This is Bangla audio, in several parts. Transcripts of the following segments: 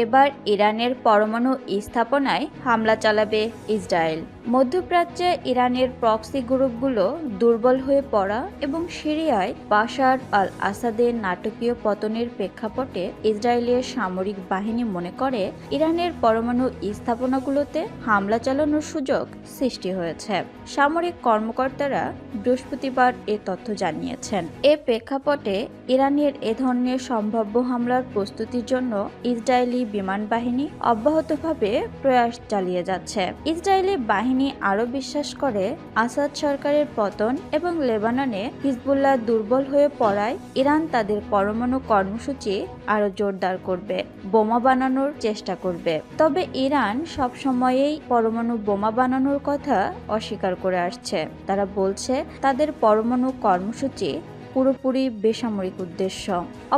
এবার ইরানের পরমাণু স্থাপনায় হামলা চালাবে ইসরায়েল। মধ্যপ্রাচ্যে ইরানের প্রক্সি গ্রুপগুলো দুর্বল হয়ে পড়া এবং সিরিয়ায় বাশার আল আসাদের নাটকীয় পতনের প্রেক্ষাপটে ইসরায়েলের সামরিক বাহিনী মনে করে, ইরানের পরমাণু স্থাপনাগুলোতে হামলা চালানোর সুযোগ সৃষ্টি হয়েছে। সামরিক কর্মকর্তারা বৃহস্পতিবার এ তথ্য জানিয়েছেন। এ প্রেক্ষাপটে ইরানের এ ধরনের সম্ভাব্য হামলার প্রস্তুতির জন্য ইসরায়েলি বিমান বাহিনী অব্যাহতভাবে প্রয়াস চালিয়ে যাচ্ছে। ইসরায়েলি বাহিনী আরও বিশ্বাস করে, আসাদ সরকারের পতন এবং লেবাননে হিজবুল্লাহ দুর্বল হয়ে পড়ায় ইরান তাদের পরমাণু কর্মসূচি আরও জোরদার করবে, বোমা বানানোর চেষ্টা করবে। তবে ইরান সবসময়েই পরমাণু বোমা বানানোর কথা অস্বীকার করে আসছে। তারা বলছে, তাদের পরমাণু কর্মসূচি পুরোপুরি বেসামরিক উদ্দেশ্য।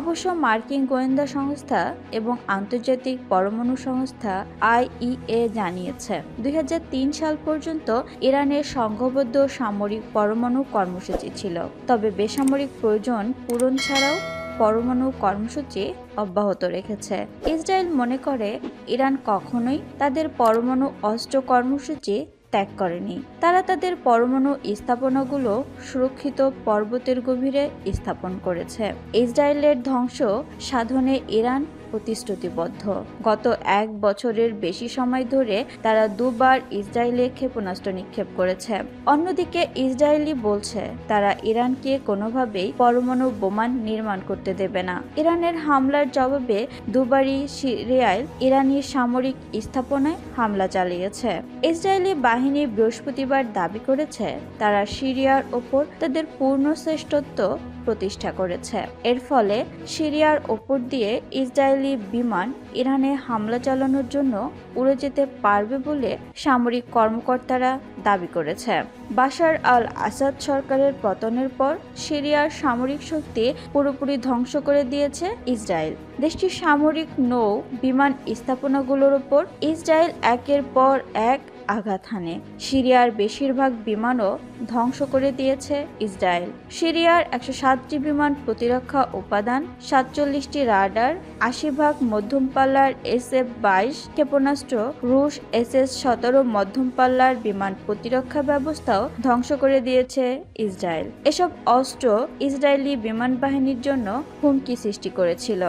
অবশ্য মার্কিন গোয়েন্দা সংস্থা এবং আন্তর্জাতিক পরমাণু সংস্থা আইইএ জানিয়েছে, দুই হাজার তিন সাল পর্যন্ত ইরানের সংঘবদ্ধ সামরিক পরমাণু কর্মসূচি ছিল। তবে বেসামরিক প্রয়োজন পূরণ ছাড়াও পরমাণু কর্মসূচি অব্যাহত রেখেছে। ইসরায়েল মনে করে, ইরান কখনোই তাদের পরমাণু অস্ত্র কর্মসূচি ত্যাগ করেনি। তারা তাদের পরমাণু স্থাপনাগুলো সুরক্ষিত পর্বতের গভীরে স্থাপন করেছে। ইসরায়েলের ধ্বংস সাধনে ইরান প্রতিশ্রুতিবদ্ধ। গত এক বছরের বেশি সময় ধরে তারা দুবার ইসরায়েলে ক্ষেপণাস্ত্র নিক্ষেপ করেছে। অন্যদিকে ইসরায়েলি বলছে, তারা ইরানকে কোনোভাবেই পরমাণু বোমান নির্মাণ করতে দেবে না। ইরানের হামলার জবাবে দুবারই সিরিয়ায় ইরানি সামরিক স্থাপনায় হামলা চালিয়েছে। ইসরায়েলি বাহিনী বৃহস্পতিবার দাবি করেছে, তারা সিরিয়ার ওপর তাদের পূর্ণ শ্রেষ্ঠত্ব প্রতিষ্ঠা করেছে। এর ফলে সিরিয়ার ওপর দিয়ে ইসরায়েলি বিমান ইরানে হামলা চালানোর জন্য উড়ে যেতে পারবে বলে সামরিক কর্মকর্তারা দাবি করেছে। বাশার আল আসাদ সরকারের পতনের পর সিরিয়ার সামরিক শক্তি পুরোপুরি ধ্বংস করে দিয়েছে ইসরায়েল। দেশটির সামরিক নৌ বিমান স্থাপনাগুলোর ওপর ইসরায়েল একের পর এক আঘাত হানে। সিরিয়ার বেশিরভাগ বিমানও ধ্বংস করে দিয়েছে ইসরায়েল। সিরিয়ার একশো সাতটি বিমান প্রতিরক্ষা উপাদান সাতচল্লিশটি রাডার, আশি ভাগ মধ্যম পাল্লার এস এফ বাইশ, ক্ষেপণাস্ত্র, রুশ এস এস সতেরো মধ্যম পাল্লার বিমান প্রতিরক্ষা ব্যবস্থাও ধ্বংস করে দিয়েছে ইসরায়েল। এসব অস্ত্র ইসরায়েলি বিমান বাহিনীর জন্য হুমকি সৃষ্টি করেছিল।